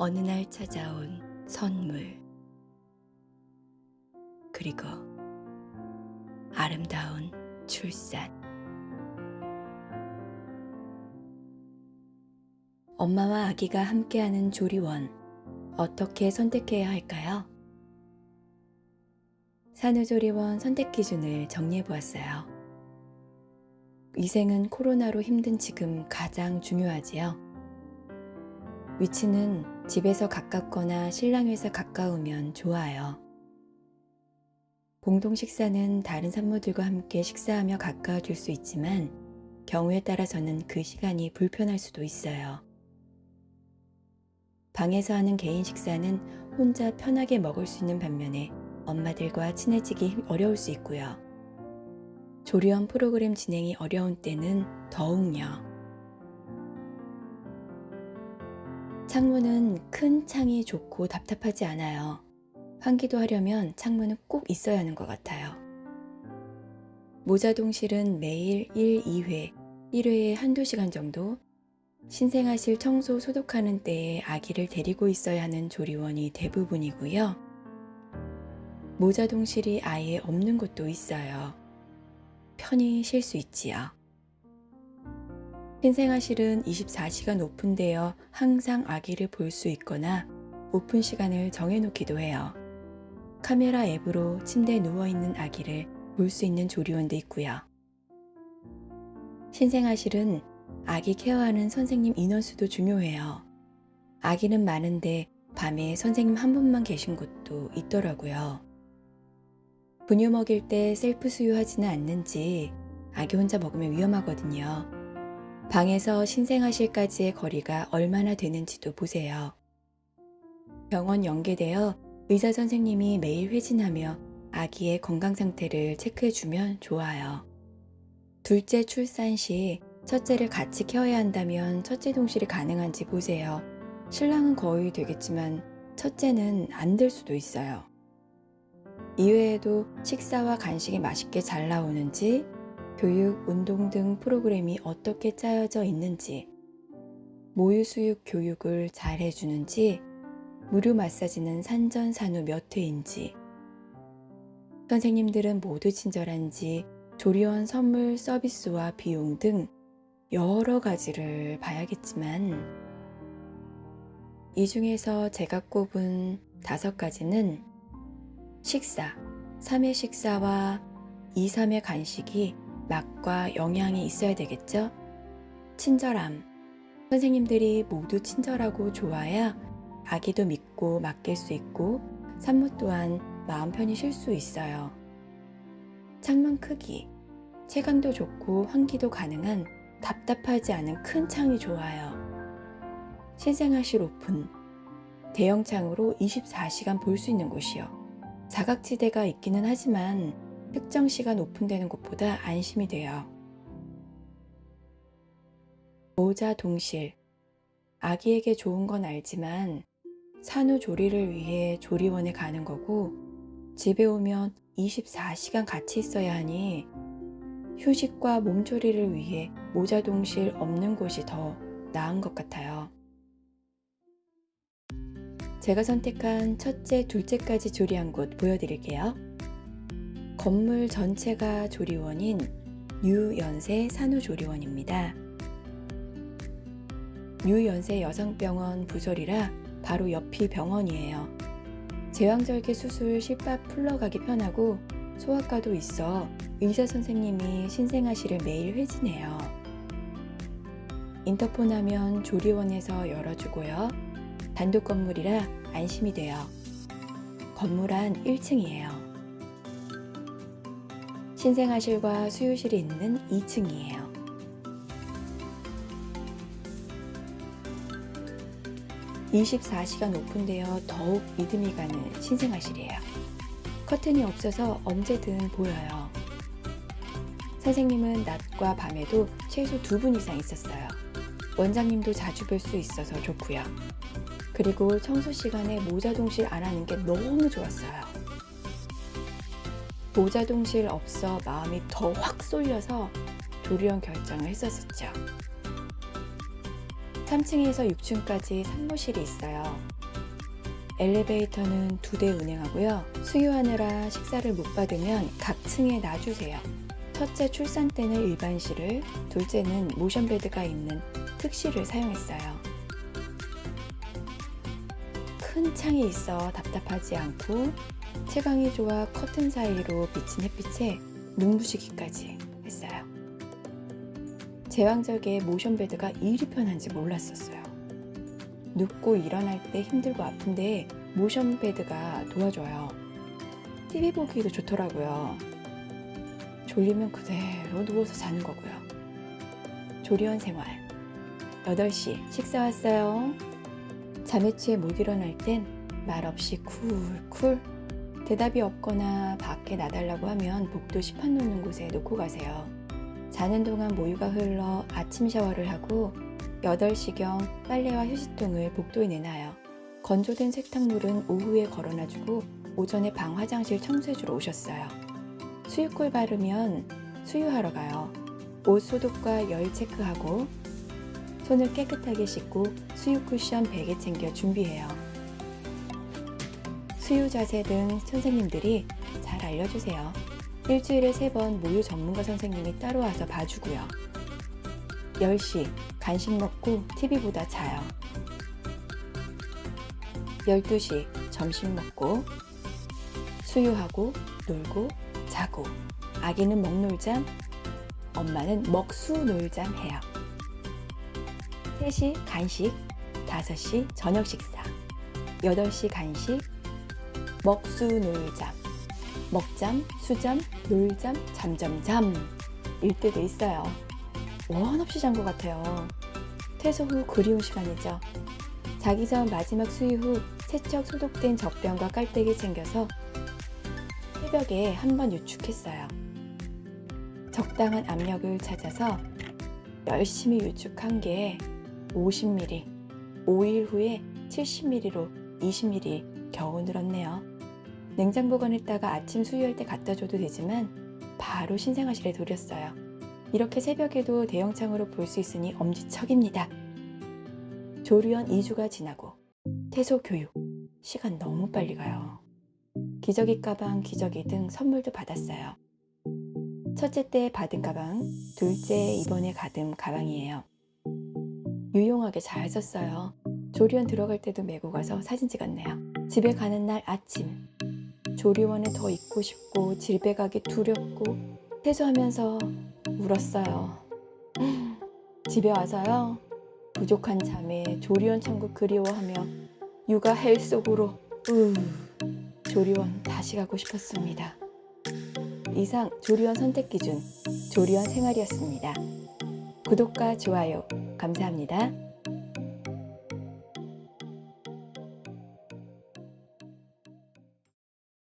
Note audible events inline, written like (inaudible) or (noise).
어느 날 찾아온 선물. 그리고 아름다운 출산. 엄마와 아기가 함께하는 조리원. 어떻게 선택해야 할까요? 산후조리원 선택 기준을 정리해 보았어요. 위생은 코로나로 힘든 지금 가장 중요하지요. 위치는 집에서 가깝거나 신랑에서 가까우면 좋아요. 공동 식사는 다른 산모들과 함께 식사하며 가까워질 수 있지만 경우에 따라서는 그 시간이 불편할 수도 있어요. 방에서 하는 개인 식사는 혼자 편하게 먹을 수 있는 반면에 엄마들과 친해지기 어려울 수 있고요. 조리원 프로그램 진행이 어려운 때는 더욱요. 창문은 큰 창이 좋고 답답하지 않아요. 환기도 하려면 창문은 꼭 있어야 하는 것 같아요. 모자동실은 매일 1, 2회, 1회에 한두 시간 정도, 신생아실 청소 소독하는 때에 아기를 데리고 있어야 하는 조리원이 대부분이고요. 모자동실이 아예 없는 곳도 있어요. 편히 쉴 수 있지요. 신생아실은 24시간 오픈되어 항상 아기를 볼 수 있거나 오픈 시간을 정해놓기도 해요. 카메라 앱으로 침대에 누워있는 아기를 볼 수 있는 조리원도 있고요. 신생아실은 아기 케어하는 선생님 인원수도 중요해요. 아기는 많은데 밤에 선생님 한 분만 계신 곳도 있더라고요. 분유 먹일 때 셀프 수유하지는 않는지 아기 혼자 먹으면 위험하거든요. 방에서 신생아실까지의 거리가 얼마나 되는지도 보세요. 병원 연계되어 의사 선생님이 매일 회진하며 아기의 건강 상태를 체크해주면 좋아요. 둘째 출산 시 첫째를 같이 케어해야 한다면 첫째 동실이 가능한지 보세요. 신랑은 거의 되겠지만 첫째는 안 될 수도 있어요. 이외에도 식사와 간식이 맛있게 잘 나오는지, 교육, 운동 등 프로그램이 어떻게 짜여져 있는지, 모유 수육 교육을 잘 해주는지, 무료 마사지는 산전산후 몇 회인지, 선생님들은 모두 친절한지, 조리원 선물 서비스와 비용 등 여러 가지를 봐야겠지만, 이 중에서 제가 꼽은 다섯 가지는 식사, 3회 식사와 2, 3회 간식이 맛과 영양이 있어야 되겠죠? 친절함. 선생님들이 모두 친절하고 좋아야 아기도 믿고 맡길 수 있고 산모 또한 마음 편히 쉴 수 있어요. 창문 크기. 채광도 좋고 환기도 가능한 답답하지 않은 큰 창이 좋아요. 신생아실 오픈. 대형 창으로 24시간 볼 수 있는 곳이요. 자각지대가 있기는 하지만 특정 시간 오픈되는 곳보다 안심이 돼요. 모자 동실. 아기에게 좋은 건 알지만 산후조리를 위해 조리원에 가는 거고 집에 오면 24시간 같이 있어야 하니 휴식과 몸조리를 위해 모자 동실 없는 곳이 더 나은 것 같아요. 제가 선택한 첫째, 둘째까지 조리한 곳 보여드릴게요. 건물 전체가 조리원인 유연세 산후조리원입니다. 유연세 여성병원 부설이라 바로 옆이 병원이에요. 제왕절개 수술 실밥 풀러가기 편하고 소아과도 있어 의사 선생님이 신생아실을 매일 회진해요. 인터폰 하면 조리원에서 열어주고요. 단독 건물이라 안심이 돼요. 건물 안 1층이에요. 신생아실과 수유실이 있는 2층이에요. (24시간) 오픈되어 더욱 믿음이 가는 신생아실이에요. 커튼이 없어서 언제든 보여요. 선생님은 낮과 밤에도 최소 두 분 이상 있었어요. 원장님도 자주 뵐 수 있어서 좋고요. 그리고 청소 시간에 모자동실 안 하는 게 너무 좋았어요. 모자동실 없어 마음이 더 확 쏠려서 조리원 결정을 했었었죠. 3층에서 6층까지 사무실이 있어요. 엘리베이터는 두 대 운행하고요. 수유하느라 식사를 못 받으면 각 층에 놔주세요. 첫째 출산 때는 일반실을, 둘째는 모션베드가 있는 특실을 사용했어요. 큰 창이 있어 답답하지 않고 채광이 좋아 커튼 사이로 비친 햇빛에 눈부시기까지 했어요. 제왕절개에 모션 베드가 이리 편한지 몰랐었어요. 눕고 일어날 때 힘들고 아픈데 모션 베드가 도와줘요. TV 보기도 좋더라고요. 졸리면 그대로 누워서 자는 거고요. 조리원 생활. 8시 식사 왔어요. 잠에 취해 못 일어날 땐 말없이 쿨쿨 대답이 없거나 밖에 나달라고 하면 복도 시판 놓는 곳에 놓고 가세요. 자는 동안 모유가 흘러 아침 샤워를 하고 8시경 빨래와 휴지통을 복도에 내놔요. 건조된 세탁물은 오후에 걸어놔주고 오전에 방 화장실 청소해주러 오셨어요. 수유콜 바르면 수유하러 가요. 옷 소독과 열 체크하고 손을 깨끗하게 씻고 수유 쿠션 베개 챙겨 준비해요. 수유 자세 등 선생님들이 잘 알려주세요. 일주일에 세 번 모유 전문가 선생님이 따로 와서 봐주고요. 10시 간식 먹고 TV보다 자요. 12시 점심 먹고 수유하고 놀고 자고 아기는 먹놀잠 엄마는 먹수놀잠 해요. 3시 간식 5시 저녁 식사 8시 간식 먹수놀잠 먹잠 수잠 놀잠 잠잠잠 일 때도 있어요. 원 없이 잔 것 같아요. 퇴소 후 그리운 시간이죠. 자기 전 마지막 수유 후 세척 소독된 젖병과 깔때기 챙겨서 새벽에 한번 유축했어요. 적당한 압력을 찾아서 열심히 유축한 게 50ml, 5일 후에 70ml로 20ml 겨우 늘었네요. 냉장 보관했다가 아침 수유할 때 갖다 줘도 되지만 바로 신생아실에 돌렸어요. 이렇게 새벽에도 대형창으로 볼 수 있으니 엄지척입니다. 조리원 2주가 지나고 태소 교육 시간 너무 빨리 가요. 기저귀 가방, 기저귀 등 선물도 받았어요. 첫째 때 받은 가방, 둘째 이번에 가든 가방이에요. 유용하게 잘 썼어요. 조리원 들어갈 때도 메고 가서 사진 찍었네요. 집에 가는 날 아침. 조리원에 더 있고 싶고 집에 가기 두렵고 퇴소하면서 울었어요. (gasps) 집에 와서요. 부족한 잠에 조리원 천국 그리워하며 육아 헬 속으로 으 조리원 다시 가고 싶었습니다. 이상 조리원 선택 기준 조리원 생활이었습니다. 구독과 좋아요 감사합니다.